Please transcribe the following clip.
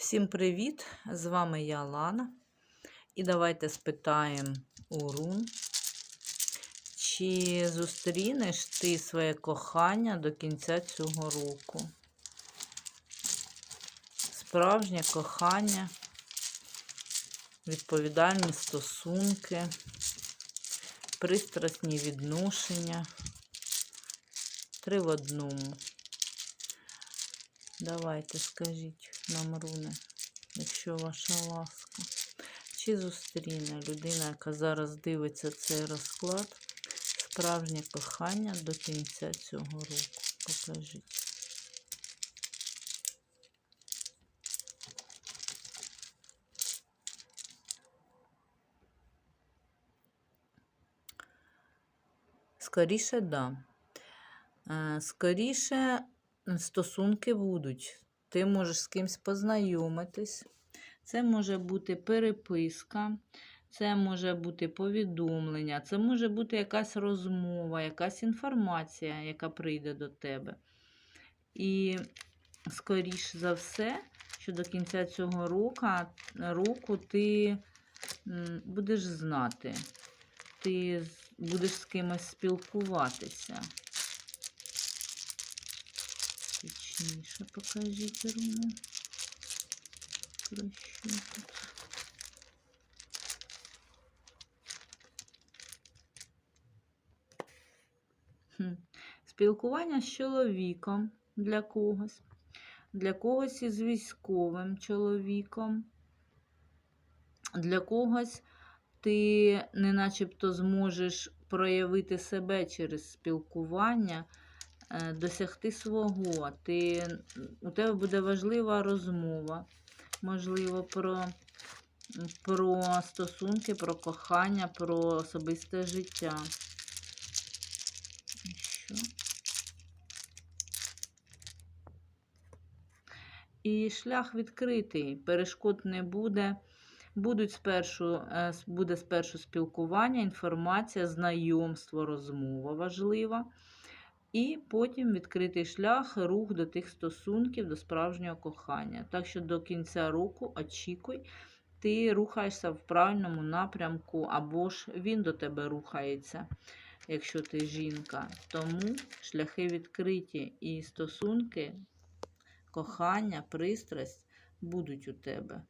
Всім привіт! З вами я Лана. І давайте спитаємо у Рун, чи зустрінеш ти своє кохання до кінця цього року? Справжнє кохання, відповідальні стосунки, пристрасні відношення. Три в одному. Давайте скажіть нам, руни, якщо ваша ласка. Чи зустріне людина, яка зараз дивиться цей розклад, справжнє кохання до кінця цього року? Покажіть. Скоріше, да. Е, Скоріше стосунки будуть. Ти можеш з кимось познайомитись. Це може бути переписка, це може бути повідомлення, це може бути якась розмова, якась інформація, яка прийде до тебе. І, скоріш за все, що до кінця цього року, року ти будеш знати, ти будеш з кимось спілкуватися. Точніше покажіть руну. Про тут? Хм. Спілкування з чоловіком для когось, для когось із військовим чоловіком, для когось ти не начебто зможеш проявити себе через спілкування, досягти свого. Ти, у тебе буде важлива розмова, можливо, про, про стосунки, про кохання, про особисте життя. Що? І шлях відкритий, перешкод не буде. Будуть спершу, е, буде спершу спілкування, інформація, знайомство, розмова важлива. І потім відкритий шлях, рух до тих стосунків, до справжнього кохання. Так що до кінця року очікуй, ти рухаєшся в правильному напрямку, або ж він до тебе рухається, якщо ти жінка. Тому шляхи відкриті і стосунки, кохання, пристрасть будуть у тебе.